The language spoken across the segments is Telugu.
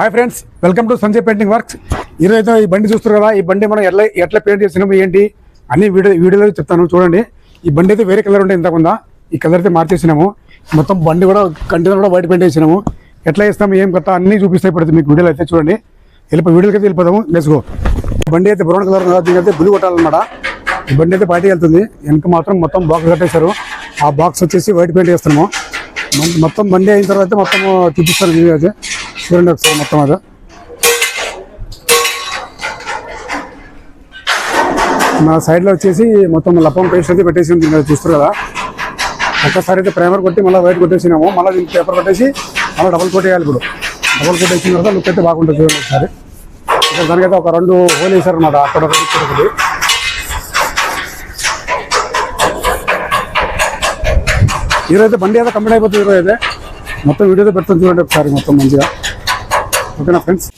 Hi friends welcome to Sanjay painting works ఈరోజు ఈ బండి చూస్తారు కదా ఈ బండి మనం ఎట్లా ఎట్లా పెయింట్ చేసినాము ఏంటి అన్ని వీడియో వీడియోలో చెప్తాను చూడండి. ఈ బండి అయితే వేరే కలర్ ఉంటే ఇంతకుందా ఈ కలర్ అయితే మార్చేసినాము. మొత్తం బండి కూడా కంటైనర్ కూడా వైట్ పెయింట్ వేసినాము ఎట్లా వేస్తాము ఏం కట్టా అన్ని చూపిస్తాయి పడుతుంది మీకు వీడియోలో అయితే చూడండి. వెళ్ళిపో వీడియోకి అయితే వెళ్ళిపోదాము. లెట్స్ బండి అయితే బ్రౌన్ కలర్ ఉంది దీనికి అయితే బ్లూ కొట్టాలన్నమాట. ఈ బండి అయితే బయటకు వెళ్తుంది. వెనక మాత్రం మొత్తం బాక్స్ కట్టేశారు. ఆ బాక్స్ వచ్చేసి వైట్ పెయింట్ వేస్తున్నాము మొత్తం బండి అయిన తర్వాత మొత్తం చూపిస్తారు వీడియో అయితే. చూడండి ఒకసారి మొత్తం అది. మన సైడ్లో వచ్చేసి మొత్తం లపం పేస్ట్ అయితే పెట్టేసి ఉంది మీరు చూస్తారు కదా. ఒక్కసారి అయితే ప్రైమర్ కొట్టి మళ్ళీ వైట్ కొట్టేసినాము. మళ్ళీ దీనికి పేపర్ కొట్టేసి మళ్ళీ డబుల్ కొట్టేయాలి ఇప్పుడు. డబుల్ కొట్టేసిన తర్వాత లుక్ అయితే బాగుంటుంది చూడండి ఒకసారి. ఇక్కడ దానికైతే ఒక రెండు హోల్ వేసారు అనమాట అక్కడ ఒకటి, ఇక్కడ ఈరోజు బండి అయితే కంప్లీట్ అయిపోతుంది ఈరోజు అయితే. మొత్తం వీడియో అయితే చూడండి ఒకసారి మొత్తం మంచిగా. ఓకేనా ఫ్రెండ్స్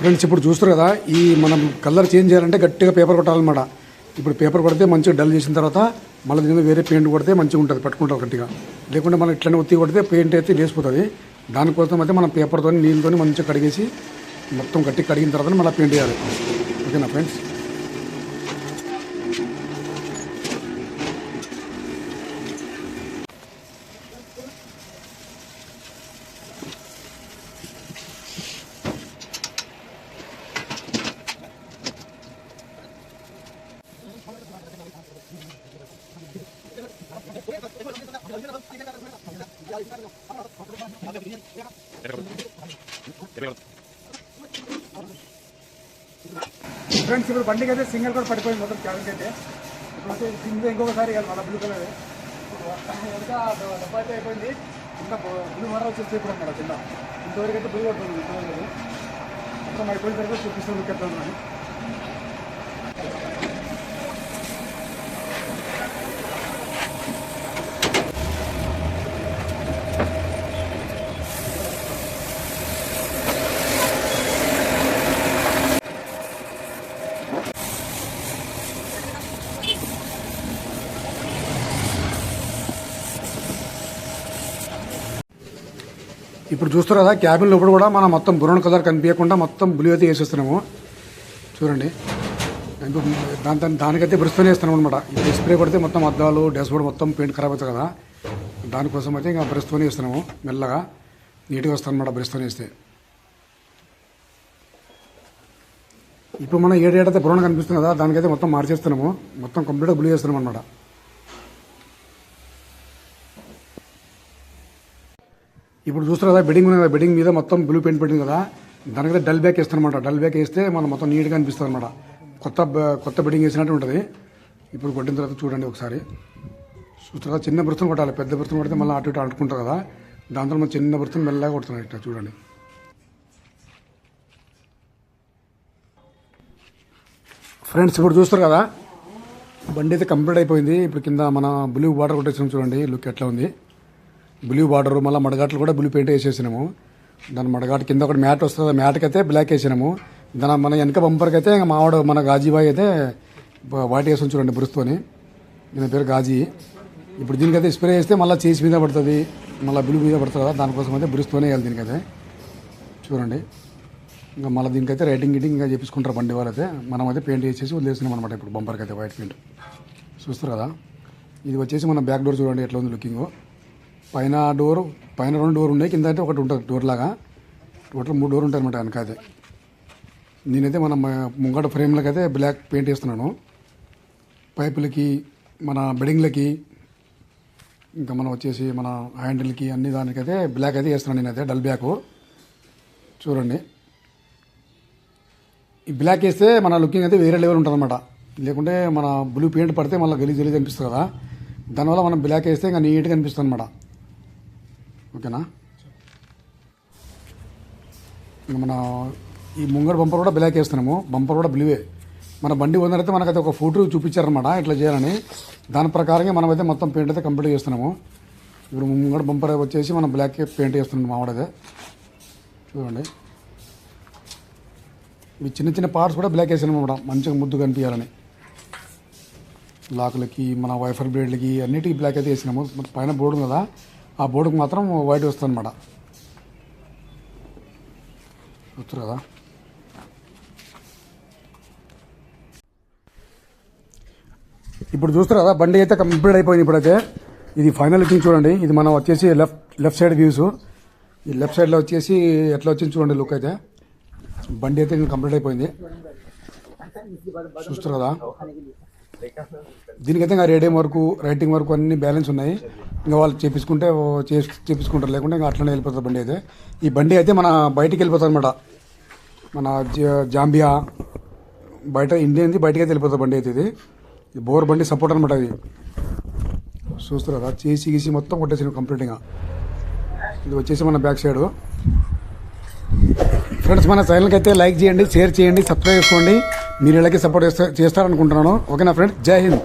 ఫ్రెండ్స్ ఇప్పుడు చూస్తారు కదా ఈ మనం కలర్ చేంజ్ చేయాలంటే గట్టిగా పేపర్ కొట్టాలన్నమాట. ఇప్పుడు పేపర్ కొడితే మంచిగా డల్ చేసిన తర్వాత మళ్ళీ దీని మీద వేరే పెయింట్ కొడితే మంచిగా ఉంటుంది పట్టుకుంటారు గట్టిగా. లేకుంటే మనం ఇట్లనే ఒత్తి కొడితే పెయింట్ అయితే లేసిపోతుంది దానికోసం అయితే మనం పేపర్తో నీళ్ళతో మంచిగా కడిగేసి మొత్తం గట్టి కడిగిన తర్వాత మళ్ళీ పెయింట్ చేయాలి ఓకేనా ఫ్రెండ్స్? ఫ్రెండ్స్ ఇప్పుడు బండికి అయితే సింగిల్ కూడా పడిపోయింది మొత్తం క్యాబిన్ అయితే. ఇప్పుడు అయితే ఇంకొకసారి మళ్ళీ బ్లూ కలర్ ఇప్పుడు ఇంకా డబ్బా అయితే అయిపోయింది. ఇంకా బ్లూ మర వచ్చేసి ఇప్పుడు అన్నమాట కింద. ఇంతవరకు అయితే బ్లూ పడుతుంది చూడండి మొత్తం అయిపోయిన తర్వాత చూపిస్తాను ఇప్పుడు చూస్తారు కదా క్యాబిన్ లోపల కూడా మనం మొత్తం బ్రౌన్ కలర్ కనిపించకుండా మొత్తం బ్లూ అయితే వేసేస్తున్నాము. చూడండి. దాని దాని దానికైతే బ్రష్తోనే వేస్తున్నాం అనమాట ఇప్పుడు స్ప్రే కొడితే మొత్తం అద్దాలు డాష్బోర్డ్ మొత్తం పెయింట్ ఖరాబ్ అవుతుంది కదా. దానికోసం అయితే ఇంకా బ్రష్తోనే వేస్తున్నాము మెల్లగా నీట్గా వస్తాను అనమాట బ్రష్తోనే వేస్తే. ఇప్పుడు మనం ఏడేడైతే బ్రౌన్ కనిపిస్తుంది కదా దానికైతే మొత్తం మార్చేస్తున్నాము. మొత్తం కంప్లీట్గా బ్లూ చేస్తున్నాం అనమాట ఇప్పుడు చూస్తారు కదా బెడ్డింగ్ ఉంది కదా బెడ్డింగ్ మీద మొత్తం బ్లూ పెయింట్ పెట్టింది కదా దానికైతే డల్ బ్యాక్ వేస్తానమాట డల్ బ్యాక్ వేస్తే మనం మొత్తం నీట్గా అనిపిస్తుంది అనమాట కొత్త కొత్త బెడ్డింగ్ వేసినట్టు ఉంటుంది. ఇప్పుడు కొట్టిన తర్వాత చూడండి ఒకసారి. చూస్తారు కదా చిన్న బృతం కొట్టాలి. పెద్ద బృతం కొడితే మళ్ళీ అటు ఇటు అంటుకుంటారు కదా దాంతో మనం చిన్న బృతం మెల్లగా కొడుతున్నాం ఇట్లా చూడండి. ఫ్రెండ్స్ ఇప్పుడు చూస్తారు కదా బండి అయితే కంప్లీట్ అయిపోయింది. ఇప్పుడు కింద మన బ్లూ వాటర్ కొట్టేసాం చూడండి. లుక్ ఎట్లా ఉంది. బ్లూ బార్డర్ మళ్ళీ మడగాట్లు కూడా బ్లూ పెయింట్ వేసేసినాము. దాని మడగాటు కింద ఒకటి మ్యాట్ వస్తుంది మ్యాట్కి అయితే బ్లాక్ వేసినాము. దాని మన వెనక బంపర్కి అయితే ఇంకా మావాడు మన గాజీబాయ్ అయితే బ- వాటి వేసి చూడండి బురుస్తోని. దీని పేరు గాజీ. ఇప్పుడు దీనికైతే స్ప్రే చేస్తే మళ్ళీ చేసి మీద పడుతుంది మళ్ళీ బ్లూ మీద పడుతుంది కదా దానికోసం అయితే బురుస్తోనే వేయాలి దీనికైతే. చూడండి. ఇంకా మళ్ళీ దీనికైతే రైటింగ్ గిటింగ్ ఇంకా చేపించుకుంటారు బండి వాళ్ళైతే మనం అయితే పెయింట్ వేసేసి వదిలేసినాం అనమాట ఇప్పుడు బంపర్కి అయితే వైట్ పెయింట్ చూస్తారు కదా. ఇది వచ్చేసి మన బ్యాక్ డోర్ చూడండి ఎట్లా ఉంది లుకింగ్ పైన డోర్ పైన రెండు డోర్ ఉన్నాయి కింద అయితే ఒకటి ఉంటుంది డోర్ లాగా. టోటల్ మూడు డోర్ ఉంటాయి అనమాట వెనకైతే. నేనైతే మన ముంగట ఫ్రేమ్లకి అయితే బ్లాక్ పెయింట్ వేస్తున్నాను. పైపులకి మన బెడింగ్లకి ఇంకా మనం వచ్చేసి మన హ్యాండిల్కి అన్ని దానికైతే బ్లాక్ అయితే వేస్తున్నాను నేనైతే డల్ బ్లాక్. చూడండి. ఈ బ్లాక్ వేస్తే మన లుకింగ్ అయితే వేరే లెవెల్ ఉంటుంది అనమాట లేకుంటే మన బ్లూ పెయింట్ పడితే మళ్ళీ గలీజ్ గలీజ్ అనిపిస్తుంది కదా. దానివల్ల మనం బ్లాక్ వేస్తే ఇంకా నీట్గా అనిపిస్తుంది అనమాట ఓకేనా? మన ఈ ముంగడు బంపర్ కూడా బ్లాక్ వేస్తున్నాము బంపర్ కూడా బ్లూవే. మన బండి కొందరైతే మనకైతే ఒక ఫోటో చూపించారనమాట ఇట్లా చేయాలని. దాని ప్రకారంగా మనం అయితే మొత్తం పెయింట్ అయితే కంప్లీట్ చేస్తున్నాము. ఇప్పుడు ముంగడు బంపర్ వచ్చేసి మనం బ్లాక్ పెయింట్ చేస్తున్నాం మావాడదే చూడండి. ఇవి చిన్న చిన్న పార్ట్స్ కూడా బ్లాక్ వేసాను అనమాట మంచిగా ముద్దు కనిపించాలని. లాకులకి మన వైఫర్ బ్లేడ్లకి అన్నిటికీ బ్లాక్ అయితే వేసినాము. పైన బోర్డు కదా ఆ బోర్డుకి మాత్రం వైట్ వస్తుంది అనమాట కదా? ఇప్పుడు చూస్తారు కదా బండి అయితే కంప్లీట్ అయిపోయింది ఇప్పుడైతే. ఇది ఫైనల్ లుకింగ్ చూడండి. ఇది మనం వచ్చేసి లెఫ్ట్ లెఫ్ట్ సైడ్ వ్యూస్. ఈ లెఫ్ట్ సైడ్లో వచ్చేసి ఎట్లా వచ్చింది చూడండి లుక్ అయితే. బండి అయితే కంప్లీట్ అయిపోయింది. చూస్తారు కదా? దీనికైతే ఇంకా రేడియం వరకు రైటింగ్ వరకు అన్ని బ్యాలెన్స్ ఉన్నాయి. ఇంకా వాళ్ళు చేపించుకుంటే చేసి చేపించుకుంటారు. లేకుంటే ఇంకా అట్లనే వెళ్ళిపోతుంది బండి అయితే. ఈ బండి అయితే మన బయటికి వెళ్ళిపోతుంది అనమాట మన జాంబియా బయట ఇండియన్ది బయటకి అయితే వెళ్ళిపోతుంది బండి అయితే ఇది. ఈ బోర్ బండి సపోర్ట్ అనమాట ఇది. చూస్తారు కదా చేసి గీసి మొత్తం కొట్టేసాను కంప్లీట్గా ఇది వచ్చేసి మన బ్యాక్ సైడ్ ఫ్రెండ్స్ మన ఛానల్కి అయితే లైక్ చేయండి షేర్ చేయండి సబ్స్క్రైబ్ చేసుకోండి. మీరు ఇలాగే సపోర్ట్ చేస్తారనుకుంటున్నాను. ఓకేనా ఫ్రెండ్స్ జై హింద్.